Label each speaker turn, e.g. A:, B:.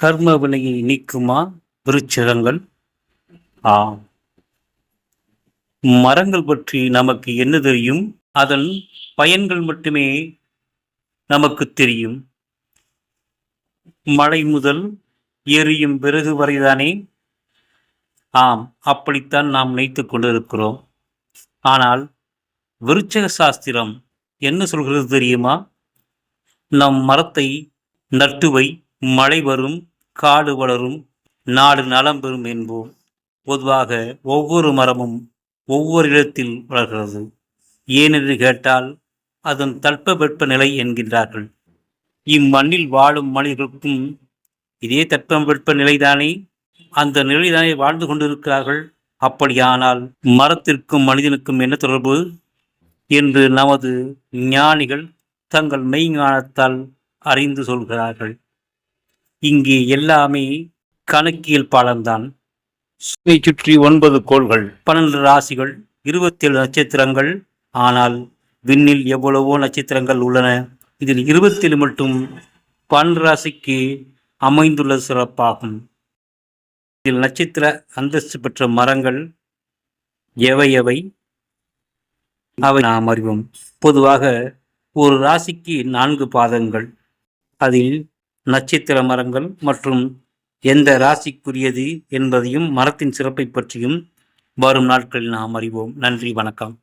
A: கர்ம வினையை நீக்குமா? விருட்சகங்கள் ஆம். மரங்கள் பற்றி நமக்கு என்ன தெரியும்? அதன் பயன்கள் மட்டுமே நமக்கு தெரியும். மழை முதல் எரியும் பிறகு வரைதானே? ஆம் அப்படித்தான் நாம் நினைத்து கொண்டிருக்கிறோம். ஆனால் விருட்சக சாஸ்திரம் என்ன சொல்கிறது தெரியுமா? நம் மரத்தை நட்டுவை மழை வரும் காடு வளரும் நாடு நலம் பெறும் என்போம். பொதுவாக ஒவ்வொரு மரமும் ஒவ்வொரு இடத்தில் வளர்கிறது. ஏனென்று கேட்டால் அதன் தட்பவெட்ப நிலை என்கின்றார்கள். இம்மண்ணில் வாழும் மனிதர்களுக்கும் இதே தட்பவெப்ப நிலைதானே? அந்த நிலைதானே வாழ்ந்து கொண்டிருக்கிறார்கள். அப்படியானால் மரத்திற்கும் மனிதனுக்கும் என்ன தொடர்பு? என்று நமது ஞானிகள் தங்கள் மெய்ஞானத்தால் அறிந்து சொல்கிறார்கள். இங்கே எல்லாமே கணக்கியல் பாடம்தான். சுவை சுற்றி ஒன்பது கோள்கள். பன்னெண்டு ராசிகள் இருபத்தேழு நட்சத்திரங்கள். ஆனால் விண்ணில் எவ்வளவோ நட்சத்திரங்கள் உள்ளன. இதில் இருபத்தேழு மட்டும் பன்னெண்டு ராசிக்கு அமைந்துள்ள சிறப்பாகும். இதில் நட்சத்திர அந்தஸ்து பெற்ற மரங்கள் எவை எவை? அவை நாம் அறிவோம். பொதுவாக ஒரு ராசிக்கு நான்கு பாதங்கள். அதில் நட்சத்திர மரங்கள் மற்றும் எந்த ராசிக்குரியது என்பதையும் மரத்தின் சிறப்பை பற்றியும் வரும் நாட்களில் நாம் அறிவோம். நன்றி வணக்கம்.